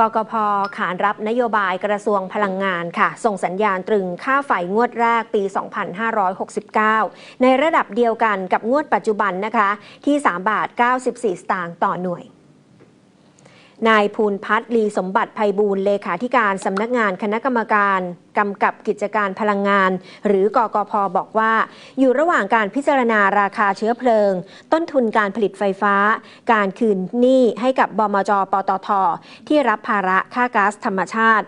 กกพขานรับนโยบายกระทรวงพลังงานค่ะ ส่งสัญญาณตรึงค่าไฟงวดแรกปี 2569 ในระดับเดียวกันกับงวดปัจจุบันนะคะ ที่ 3 บาท 94 สตางค์ต่อหน่วยนายภูลพัฒน์ลีสมบัติภัยบูลเลขาธิการสำนักงานคณะกรรมการ กำกับกิจการพลังงาน หรือกกพบอกว่า อยู่ระหว่างการพิจารณาราคาเชื้อเพลิง ต้นทุนการผลิตไฟฟ้า การคืนหนี้ให้กับบมจปตท ที่รับภาระค่าก๊าซธรรมชาติ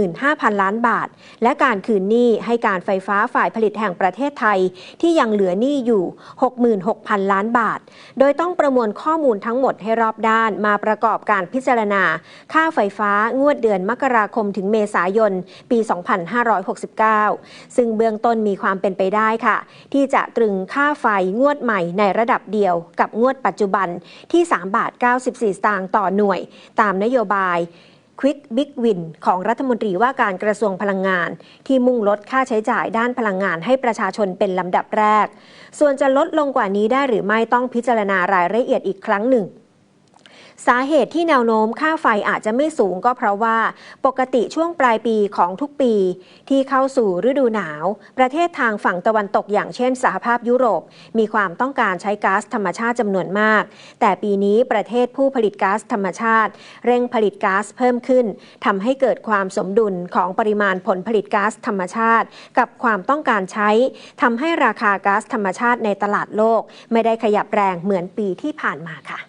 15,000 ล้านบาท และการคืนหนี้ให้การไฟฟ้าฝ่ายผลิตแห่งประเทศไทย ที่ยังเหลือหนี้อยู่ 66,000 ล้านบาท โดยต้องประมวลข้อมูลทั้งหมดให้รอบด้านมาประกอบการพิจารณา ค่าไฟฟ้างวดเดือนมกราคมถึงเมษายน ปี2569 ซึ่งเบื้องต้นมีความเป็นไปได้ค่ะ ที่จะตรึงค่าไฟงวดใหม่ในระดับเดียวกับงวดปัจจุบันที่ 3 บาท 94 สตางค์ต่อหน่วย ตามนโยบาย Quick Big Win ของรัฐมนตรีว่าการกระทรวงพลังงาน ที่มุ่งลดค่าใช้จ่ายด้านพลังงานให้ประชาชนเป็นลำดับแรก ส่วนจะลดลงกว่านี้ได้หรือไม่ต้องพิจารณารายละเอียดอีกครั้งหนึ่ง สาเหตุที่แนวโน้มค่าไฟอาจจะไม่สูงก็เพราะว่า ปกติช่วงปลายปีของทุกปี ที่เข้าสู่ฤดูหนาว ประเทศทางฝั่งตะวันตกอย่างเช่นสหภาพยุโรป มีความต้องการใช้ก๊าซธรรมชาติจำนวนมาก แต่ปีนี้ประเทศผู้ผลิตก๊าซธรรมชาติ เร่งผลิตก๊าซเพิ่มขึ้นทำให้เกิดความสมดุลของปริมาณผลผลิตก๊าซธรรมชาติ กับความต้องการใช้ทำให้ราคาก๊าซธรรมชาติในตลาดโลก ไม่ได้ขยับแรงเหมือนปีที่ผ่านมาค่ะ